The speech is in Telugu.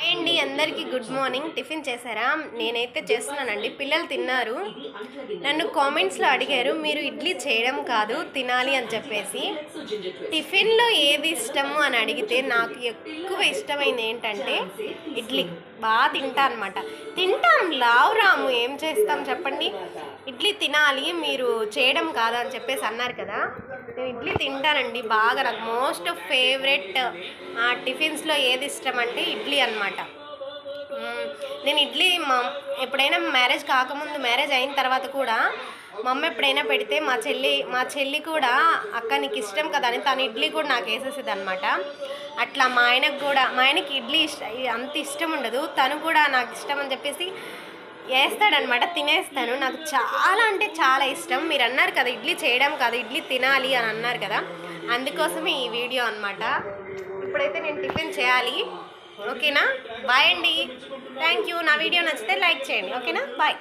అండి అందరికీ గుడ్ మార్నింగ్. టిఫిన్ చేశారా? నేనైతే చేస్తున్నానండి. పిల్లలు తిన్నారు. నన్ను కామెంట్స్లో అడిగారు మీరు ఇడ్లీ చేయడం కాదు తినాలి అని చెప్పేసి. టిఫిన్లో ఏది ఇష్టము అని అడిగితే నాకు ఎక్కువ ఇష్టమైంది ఏంటంటే ఇడ్లీ. బాగా తింటా అనమాట తింటాం లావు రాము ఏం చేస్తాం చెప్పండి? ఇడ్లీ తినాలి మీరు చేయడం కాదు అని చెప్పేసి అన్నారు కదా. నేను ఇడ్లీ తింటానండి బాగా. నాకు మోస్ట్ ఫేవరెట్ టిఫిన్స్లో ఏది ఇష్టం అంటే ఇడ్లీ అనమాట నేను ఇడ్లీ మా ఎప్పుడైనా మ్యారేజ్ కాకముందు మ్యారేజ్ అయిన తర్వాత కూడా మా అమ్మ ఎప్పుడైనా పెడితే మా చెల్లి మా చెల్లి కూడా అక్క నీకు ఇష్టం కదా అని తను ఇడ్లీ కూడా నాకు వేసేసేది అనమాట అట్లా మా ఆయనకు కూడా మా ఆయనకి ఇడ్లీ ఇష్ట అంత ఇష్టం ఉండదు. తను కూడా నాకు ఇష్టం అని చెప్పేసి వేస్తాడనమాట తినేస్తాను. నాకు చాలా అంటే చాలా ఇష్టం. మీరు అన్నారు కదా ఇడ్లీ చేయడం కాదు ఇడ్లీ తినాలి అని అన్నారు కదా. అందుకోసమే ఈ వీడియో అనమాట ఇప్పుడైతే నేను టిఫిన్ చేయాలి. ఓకేనా? బాయ్ అండి. థ్యాంక్ యూ నా వీడియో నచ్చితే లైక్ చేయండి. ఓకేనా? బాయ్.